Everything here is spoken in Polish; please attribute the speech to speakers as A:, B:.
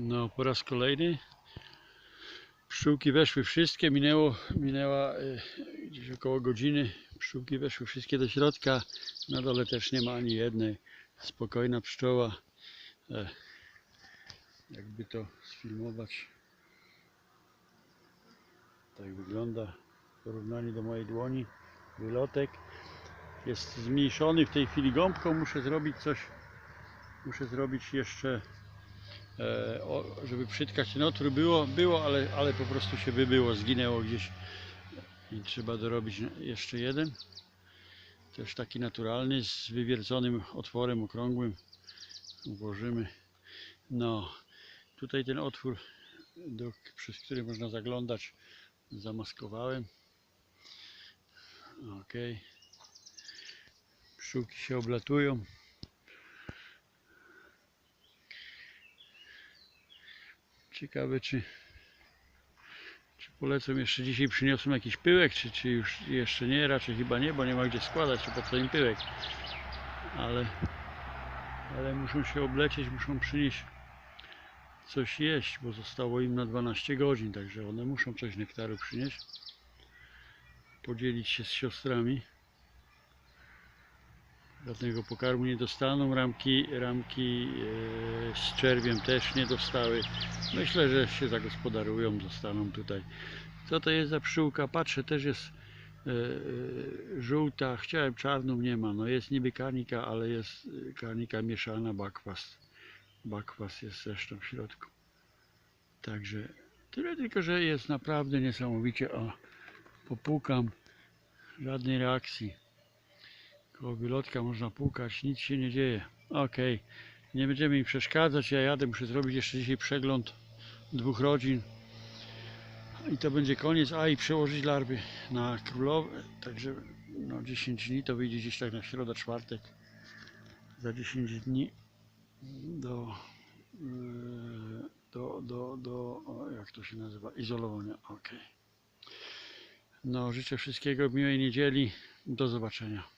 A: No, po raz kolejny. Pszczółki weszły wszystkie, minęło, minęła e, gdzieś około godziny. Pszczółki weszły wszystkie do środka. Na dole też nie ma ani jednej. Spokojna pszczoła. E, jakby to sfilmować. Tak wygląda w porównaniu do mojej dłoni. Wylotek jest zmniejszony w tej chwili gąbką. Muszę zrobić coś. Muszę zrobić jeszcze żeby przytkać. Ten otwór było, było ale, ale po prostu się wybyło, zginęło gdzieś. I trzeba dorobić jeszcze jeden. Też taki naturalny z wywierconym otworem okrągłym. Włożymy. No tutaj ten otwór do, przez który można zaglądać zamaskowałem. Ok pszczółki się oblatują Ciekawe czy, czy polecą jeszcze dzisiaj przyniosą jakiś pyłek, czy, czy już jeszcze nie, raczej chyba nie, bo nie ma gdzie składać, czy po co im pyłek. Ale, ale muszą się oblecieć, muszą przynieść coś jeść, bo zostało im na 12 godzin, także one muszą coś nektaru przynieść. Podzielić się z siostrami. Żadnego pokarmu nie dostaną, ramki, ramki e, z czerwiem też nie dostały. Myślę, że się zagospodarują, zostaną tutaj. Co to jest za pszczółka? Patrzę, też jest e, e, żółta. Chciałem czarną, nie ma. No jest niby karnika, ale jest karnika mieszana, bakwas. Bakwas jest zresztą w środku. Także tyle tylko, że jest naprawdę niesamowicie. O, popukam. Żadnej reakcji. Koło wylotka można pukać, nic się nie dzieje. Okej, nie będziemy im przeszkadzać. Ja jadę, muszę zrobić jeszcze dzisiaj przegląd dwóch rodzin. I to będzie koniec. A i przełożyć larwy na królowe. Także no 10 dni to wyjdzie gdzieś tak na środę, czwartek. Za 10 dni do, yy, do, do, do o, jak to się nazywa? Izolowania. Okej. No życzę wszystkiego miłej niedzieli. Do zobaczenia.